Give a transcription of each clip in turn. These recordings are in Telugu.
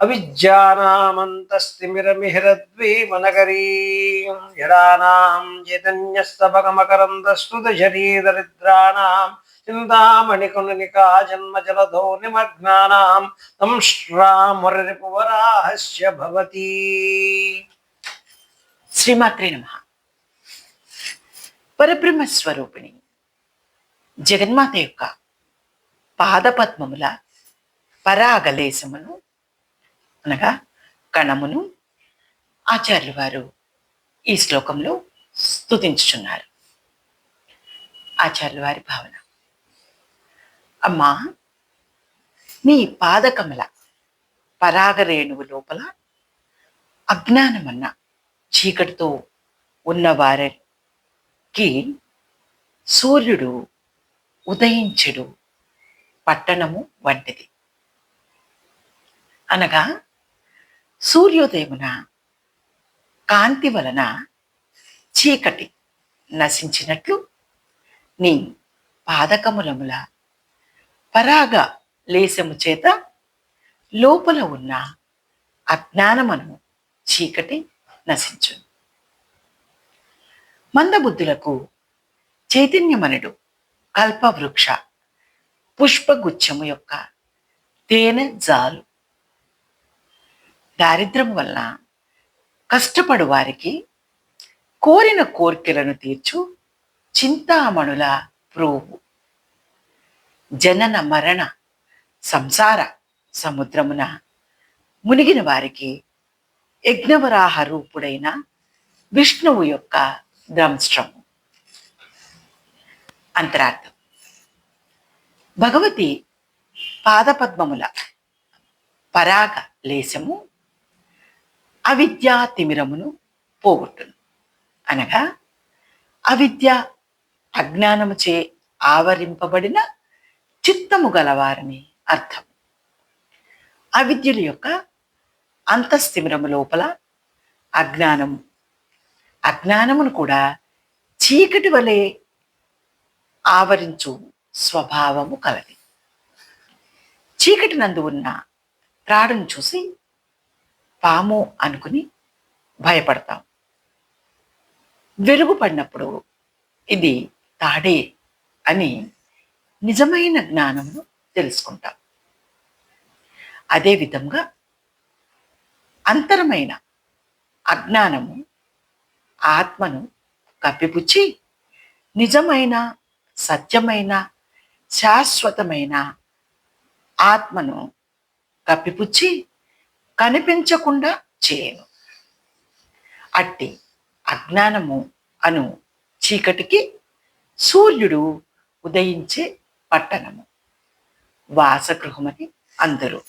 అవిద్యానామంతస్తిమిరమిహిరద్వీమనగరీ జడానాం చైతన్యస్తభగమకరందశ్రుతశరీదరిద్రాణాం చింతామణికునికా జన్మజలధో నిమగ్నానాం తం శ్రామురరిపువరాహస్య భవతి శ్రీమాత్రే నమ పరబ్రహ్మ స్వరూపిణి జగన్మాత యొక్క పాదపద్మముల పరాగలేశమును అనగా కణమును ఆచార్యులు వారు ఈ శ్లోకంలో స్తుతించుచున్నారు. ఆచార్యుల వారి భావన. అమ్మా నీ పాదకమల పరాగరేణువు లోపల అజ్ఞానమన్న చీకటితో ఉన్నవారికి సూర్యుడు ఉదయించుడు పట్టణము వంటిది. అనగా సూర్యోదయమున కాంతి వలన చీకటి నశించినట్లు నీ పాదకములముల పరాగ లేశము చేత లోపల ఉన్న అజ్ఞానమను చీకటి నశించు మందబుద్ధులకు చైతన్యమనుడు కల్పవృక్ష పుష్పగుచ్చము యొక్క తేనె జాలు. దారిద్ర్యం వల్ల కష్టపడు వారికి కోరిన కోరికలను తీర్చు చింతామణుల ప్రోవు. జనన మరణ సంసార సముద్రమున మునిగిన వారికి యజ్ఞవరాహ రూపుడైన విష్ణువు యొక్క దంశ్రము అంతరార్థం. భగవతి పాదపద్మముల పరాగ లేశము అవిద్యా తిమిరమును పోగొట్టును. అనగా అవిద్య అజ్ఞానముచే ఆవరింపబడిన చిత్తము గలవారని అర్థం. అవిద్యుల యొక్క అంతస్థిమిరము లోపల అజ్ఞానము. అజ్ఞానమును కూడా చీకటి వలె ఆవరించు స్వభావము కలది. చీకటి నందు ఉన్న త్రాడును చూసి పాము అనుకుని భయపడతాం. వెలుగు పడినప్పుడు ఇది తాడే అని నిజమైన జ్ఞానమును తెలుసుకుంటాం. అదేవిధంగా అంతరమైన అజ్ఞానము ఆత్మను కప్పిపుచ్చి నిజమైన సత్యమైన శాశ్వతమైన ఆత్మను కప్పిపుచ్చి కనిపించకుండా చేయను. అట్టి అజ్ఞానము అను చీకటికి సూర్యుడు ఉదయించే పట్టణము. వాసగృహమని అందరూ.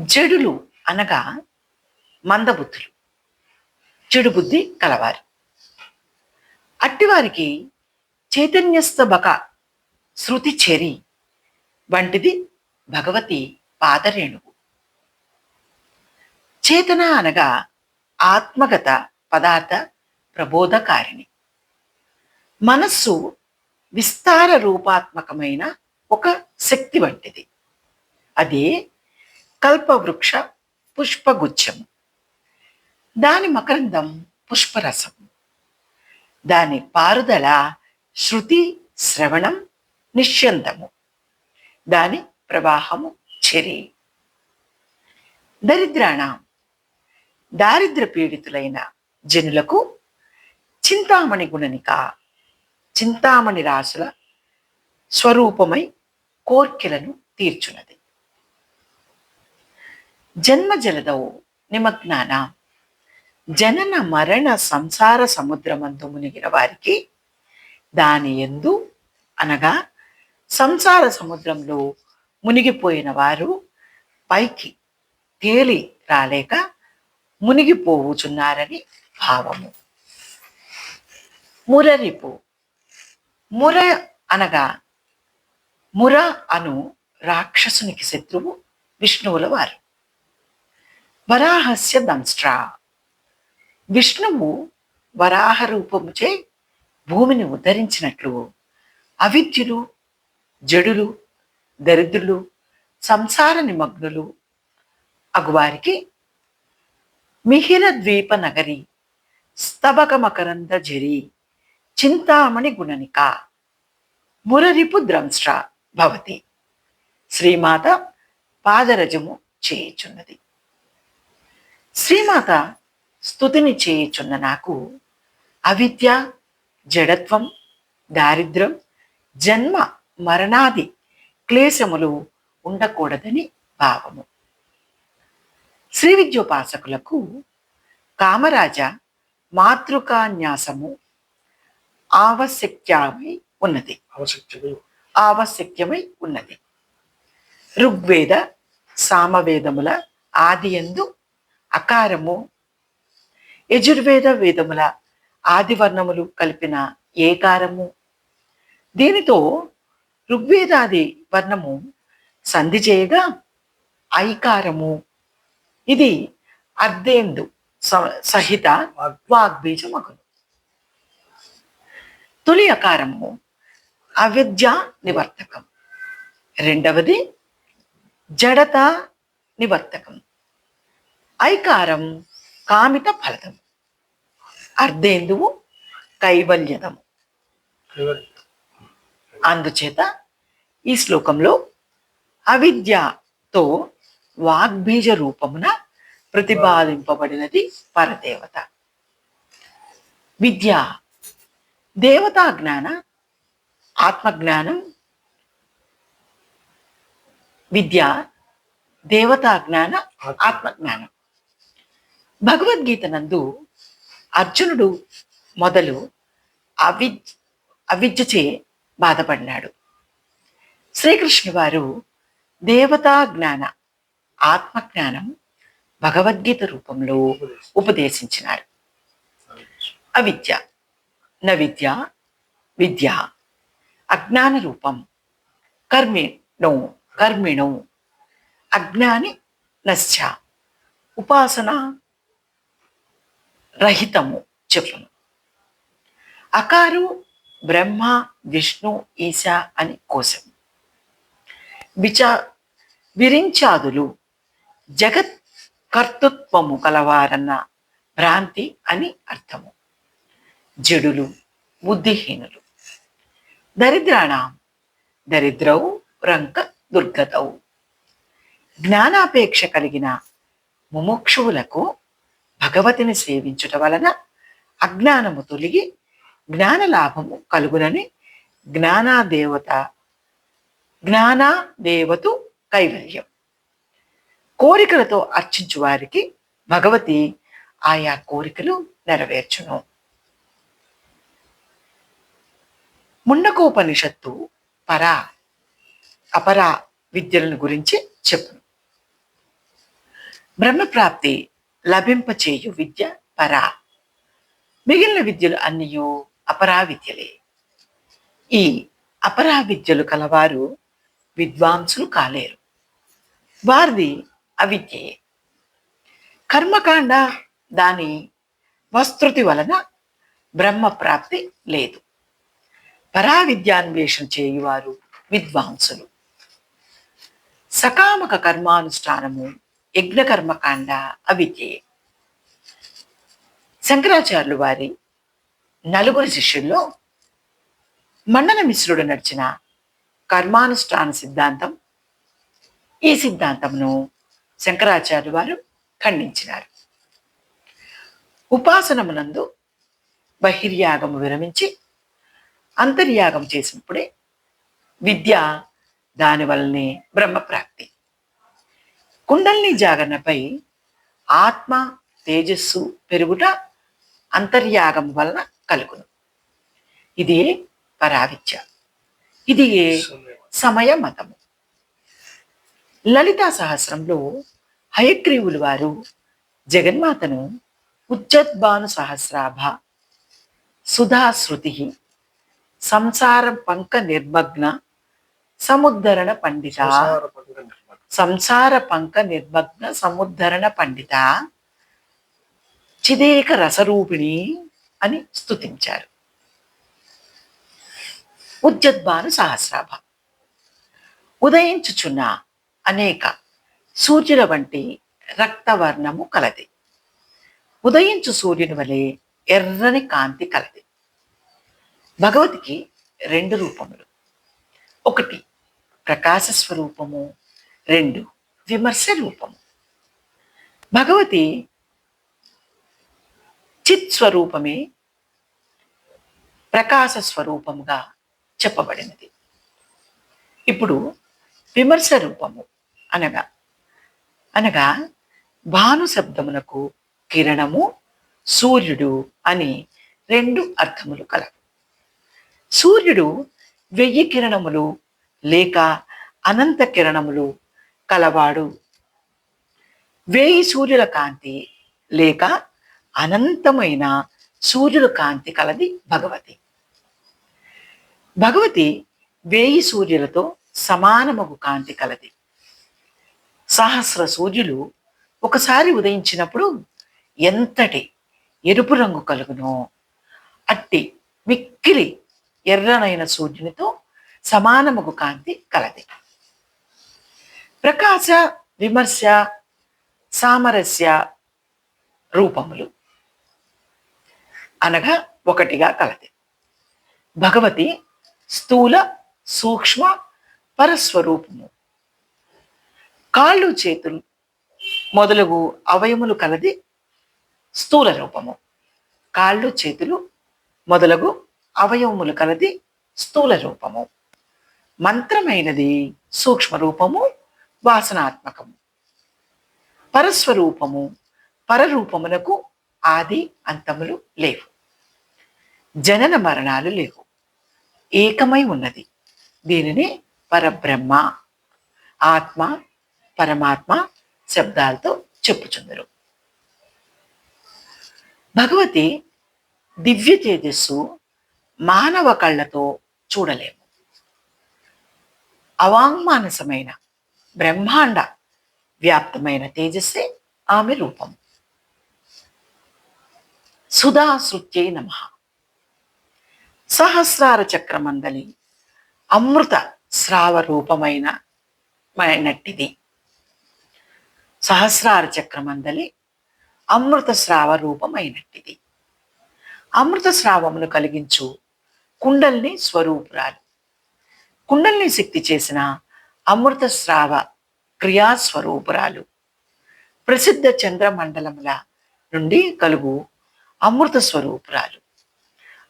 జడులు అనగా మందబుద్ధులు. చెడు బుద్ధి కలవారు. అట్టివారికి చైతన్యస్థ బక శృతి చెరి వంటిది భగవతి పాదరేణువు. చేతన అనగా ఆత్మగత పదార్థ ప్రబోధకారిణి. మనస్సు విస్తార రూపాత్మకమైన ఒక శక్తి వంటిది. అదే కల్పవృక్ష పుష్పగుచ్చము. దాని మకరందం పుష్పరసం. దాని పారుదల శృతి శ్రవణం నిశ్చందము దాని ప్రవాహము చెరి. దరిద్రాణ దారిద్ర పీడితులైన జనులకు చింతామణి గుణనిక చింతామణి రాసుల స్వరూపమై కోర్కెలను తీర్చున్నది. జన్మ జలదౌ నిమగ్నాన జనన మరణ సంసార సముద్రమందు మునిగిన వారికి దాని ఎందు అనగా సంసార సముద్రంలో మునిగిపోయిన వారు పైకి తేలి రాలేక మునిగిపోవుచున్నారని భావము. మురరిపు. ముర అనగా ముర అను రాక్షసునికి శత్రువు విష్ణువుల వారు. వరాహస్య దంస్ట్రా విష్ణువు వరాహ రూపముచే భూమిని ఉద్ధరించినట్లు అవిద్యులు జడులు దరిద్రులు సంసార నిమగ్నులు అగువారికి మిహిర ద్వీప నగరి స్తబక మకరంద జరి చింతామణి గుణనిక మురరిపు ద్రంశ్ర భవతి. శ్రీమాత పాదరజము చేయుచున్నది. శ్రీమాత స్థుతిని చేయుచున్న నాకు అవిద్య జడత్వం దారిద్ర్యం జన్మ మరణాది క్లేశములు ఉండకూడదని భావము. శ్రీ విద్యోపాసకులకు కామరాజ మాతృకాన్యాసము ఆవశ్యక్యమై ఉన్నది. ఆవశ్యక్యమై ఉన్నది. ఋగ్వేద సామవేదముల ఆది ఎందు అకారము యజుర్వేద వేదముల ఆదివర్ణములు కలిపిన ఏకారము. దీనితో ఋగ్వేదాది వర్ణము సంధి చేయగా ఐకారము. ఇది అర్ధేందు స- సహిత వాగ్బీజమగును తొలి అకారము అవిద్య నివర్తకం. రెండవది జడత నివర్తకం. ఐకారం కామిత ఫలదం అర్ధేందువు కైవల్యదము. అందుచేత ఈ శ్లోకంలో అవిద్యతో వాగ్బీజ రూపమున ప్రతిపాదింపబడినది పరదేవత. విద్య దేవతా జ్ఞాన ఆత్మజ్ఞానం విద్య దేవతా జ్ఞాన ఆత్మజ్ఞానం. భగవద్గీత నందు అర్జునుడు మొదలు అవి అవిద్యచే బాధపడినాడు శ్రీకృష్ణు వారు దేవతా జ్ఞాన ఆత్మజ్ఞానం భగవద్గీత రూపంలో ఉపదేశించినారు. అవిద్య న విద్య విద్య అజ్ఞాన రూపం కర్మిణో కర్మిణో అజ్ఞాని నశ్చ ఉపాసన రహితము చెప్పును. అకారు బ్రహ్మ విష్ణు ఈశ అని కోశం విచా విరించాదులు జగత్ కర్తృత్వము కలవారన్న భ్రాంతి అని అర్థము. జడులు బుద్ధిహీనులు. దరిద్రాణం దరిద్రౌ రంక దుర్గతౌ జ్ఞానాపేక్ష కలిగిన ముముక్షువులకు భగవతిని సేవించుట వలన అజ్ఞానము తొలగి జ్ఞాన లాభము కలుగునని జ్ఞానాదేవత జ్ఞానాదేవతు కైవల్యం. కోరికలతో అర్చించు వారికి భగవతి ఆయా కోరికలు నెరవేర్చును. ముండకోపనిషత్తు పరా అపరా విద్యలను గురించి చెప్పును. బ్రహ్మప్రాప్తి లభింపచేయు విద్య పరా. మిగిలిన విద్యలు అన్నయు అపరా విద్యలే ఈ అపరా విద్యలు కలవారు విద్వాంసులు కాలేరు. వారిది అవిద్యయే కర్మకాండ దాని వస్తృతి వలన బ్రహ్మ ప్రాప్తి లేదు. పరావిద్యాన్వేషణ చేయువారు విద్వాంసులు. సకామక కర్మానుష్ఠానము యజ్ఞకర్మకాండ అవిద్యే. శంకరాచార్యులు వారి నలుగురు శిష్యుల్లో మండల మిశ్రుడు నడిచిన కర్మానుష్ఠాన సిద్ధాంతం ఈ సిద్ధాంతమును శంకరాచార్య వారు ఖండించినారు. ఉపాసనమునందు బహిర్యాగము విరమించి అంతర్యాగం చేసినప్పుడే విద్య దానివల్లనే బ్రహ్మప్రాప్తి. కుండల్ని జాగరణపై ఆత్మ తేజస్సు పెరుగుట అంతర్యాగం వలన కలుగును. ఇదే పరావిద్య. ఇది సమయ మతము లలితా సహస్రంలో హయగ్రీవులు వారు జగన్మాతను ఉజ్జద్భాను సహస్రాభ సుధాశ్రుతి సంసార పంక నిర్మగ్న సముద్ధరణ పండిత సంసార పంక నిర్మగ్న సముద్ధరణ పండిత చిదేక రసరూపిణి అని స్తుతించారు. ఉద్యద్భాను సహస్రాభ. ఉదయించుచున్న అనేక సూర్యుల వంటి రక్తవర్ణము కలది. ఉదయించు సూర్యుని వలె ఎర్రని కాంతి కలది. భగవతికి రెండు రూపములు. ఒకటి ప్రకాశ స్వరూపము రెండు విమర్శ రూపము. భగవతి చిత్ స్వరూపమే ప్రకాశ స్వరూపముగా చెప్పబడినది. ఇప్పుడు విమర్శ రూపము అనగా అనగా భాను శబ్దమునకు కిరణము సూర్యుడు అని రెండు అర్థములు కలవు. సూర్యుడు వెయ్యి కిరణములు లేక అనంత కిరణములు కలవాడు. వేయి సూర్యుల కాంతి లేక అనంతమైన సూర్యుడు కాంతి కలది భగవతి. భగవతి వేయి సూర్యులతో సమానమగు కాంతి కలది. సహస్ర సూర్యులు ఒకసారి ఉదయించినప్పుడు ఎంతటి ఎరుపు రంగు కలుగునో అట్టి మిక్కిలి ఎర్రనైన సూర్యునితో సమానముగు కాంతి కలది. ప్రకాశ విమర్శ సామరస్య రూపములు. అనగా ఒకటిగా కలది. భగవతి స్థూల సూక్ష్మ పరస్వరూపము. కాళ్ళు చేతులు మొదలగు అవయములు కలది స్థూల రూపము. కాళ్ళు చేతులు మొదలగు అవయవములు కలది స్థూల రూపము. మంత్రమైనది సూక్ష్మ రూపము వాసనాత్మకము. పరస్వరూపము పరరూపమునకు ఆది అంతములు లేవు. జనన మరణాలు లేవు. ఏకమై ఉన్నది. దీనిని పరబ్రహ్మ ఆత్మ పరమాత్మ శబ్దాలతో చెప్పుచుందరు. భగవతి దివ్య తేజస్సు మానవ కళ్ళతో చూడలేము. అవాంగ్మానసమైన బ్రహ్మాండ వ్యాప్తమైన తేజస్సే ఆమె రూపం సుధాశ్రుత్యై నమ. సహస్రార చక్రమందలి అమృత స్రావ రూపమైన మైనట్టిది సహస్రార చక్రమందలి అమృత స్రావ రూపమైనట్టిది అమృత స్రావమును కలిగించు కుండల్ని స్వరూపురాలు. కుండల్ని శక్తి చేసిన అమృత స్రావ క్రియాస్వరూపురాలు. ప్రసిద్ధ చంద్రమండలముల నుండి కలుగు అమృత స్వరూపురాలు.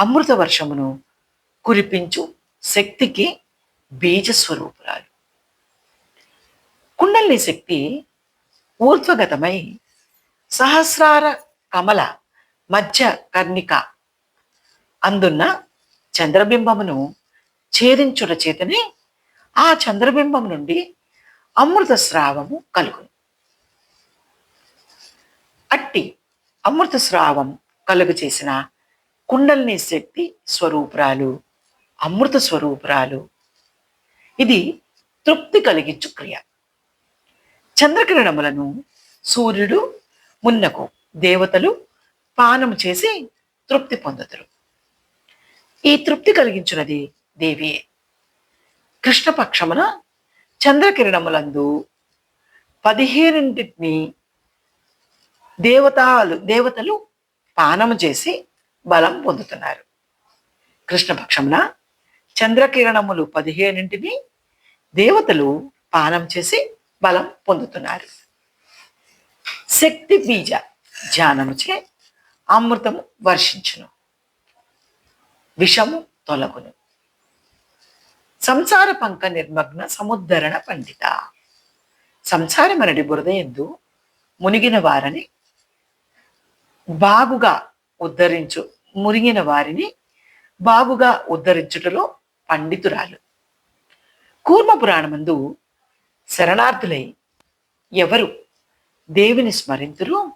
అమృత వర్షమును కురిపించు శక్తికి బీజ స్వరూపురాలు. కుండలిని శక్తి ఊర్ధ్వగతమై సహస్రార కమల మధ్య కర్ణిక అందున్న చంద్రబింబమును ఛేదించుట చేతనే ఆ చంద్రబింబం నుండి అమృత స్రావము కలుగును. అట్టి అమృత స్రావం కలుగు చేసిన కుండల్ని శక్తి స్వరూపురాలు అమృత స్వరూపురాలు. ఇది తృప్తి కలిగించు క్రియ. చంద్రకిరణములను సూర్యుడు మున్నకు దేవతలు పానము చేసి తృప్తి పొందుతారు. ఈ తృప్తి కలిగించున్నది దేవియే కృష్ణపక్షమున చంద్రకిరణములందు పదిహేనింటిని దేవతాలు దేవతలు పానము చేసి బలం పొందుతున్నారు. కృష్ణపక్షమున చంద్రకిరణములు పదిహేనింటిని దేవతలు పానం చేసి బలం పొందుతున్నారు. శక్తి బీజ ధ్యానము చే అమృతము వర్షించును. విషము తొలగును. సంసార పంక నిర్మగ్న సముద్ధరణ పండిత. సంసారమనడి బురద ఎందు మునిగిన వారని బాగుగా ఉద్ధరించు మురిగిన వారిని బాగుగా ఉద్ధరించుటలో పండితురాలు. కూర్మ పురాణమందు శరణార్థులై ఎవరు దేవుని స్మరింతురు?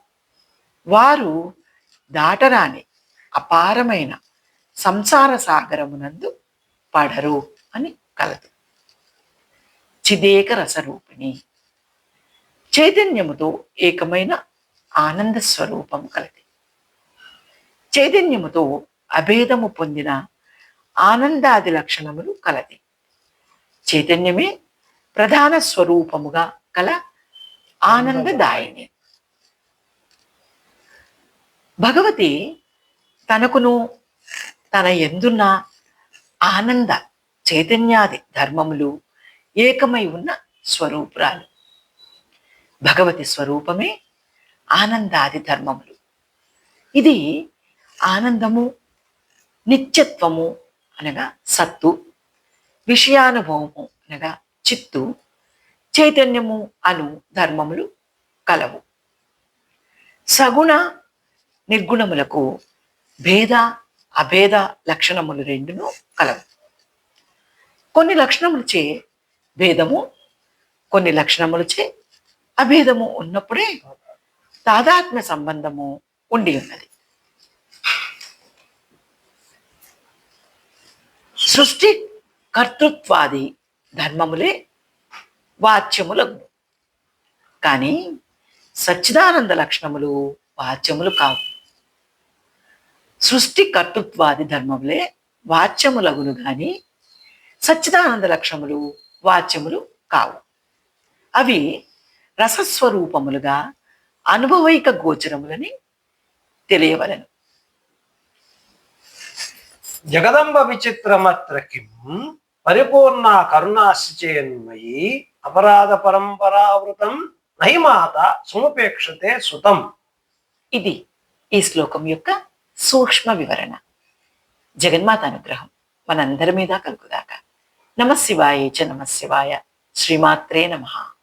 వారు దాటరాని అపారమైన సంసార సాగరమునందు పడరు అని కలదు. చిదేక రసరూపిణి. చైతన్యముతో ఏకమైన ఆనంద స్వరూపం కలది చైతన్యముతో అభేదము పొందిన ఆనందాది లక్షణములు కలది. చైతన్యమే ప్రధాన స్వరూపముగా కల ఆనందదాయిని. భగవతి తనకును తన ఎందున్న ఆనంద చైతన్యాది ధర్మములు ఏకమై ఉన్న స్వరూపురాలు. భగవతి స్వరూపమే ఆనందాది ధర్మములు. ఇది ఆనందము నిత్యత్వము అనగా సత్తు విషయానుభవము అనగా చిత్తు చైతన్యము అను ధర్మములు కలవు. సగుణ నిర్గుణములకు భేద అభేద లక్షణములు రెండును కలవు. కొన్ని లక్షణములచే భేదము కొన్ని లక్షణములచే అభేదము ఉన్నప్పుడే తాదాత్మ్య సంబంధము ఉండి ఉన్నది. సృష్టి కర్తృత్వాది ధర్మములే వాచ్యములగు కానీ సచ్చిదానంద లక్షణములు వాచ్యములు కావు. సృష్టి కర్తృత్వాది ధర్మములే వాచ్యములగును కానీ సచ్చిదానంద లక్షణములు వాచ్యములు కావు. అవి రసస్వరూపములుగా అనుభవైక గోచరములని తెలియవలను. జగదంబ విచిత్రమత్ర కిం పరిపూర్ణ కరుణాశ్చయన్మయి అపరాధ పరంపరావృతం నైమాత సుమపేక్షతే సుతం. ఇది ఈ శ్లోకం యొక్క సూక్ష్మ వివరణ. జగన్మాత అనుగ్రహం మనందరి మీద కలుగుదాక నమశివాయ చ నమశివాయ. శ్రీమాత్రే నమః.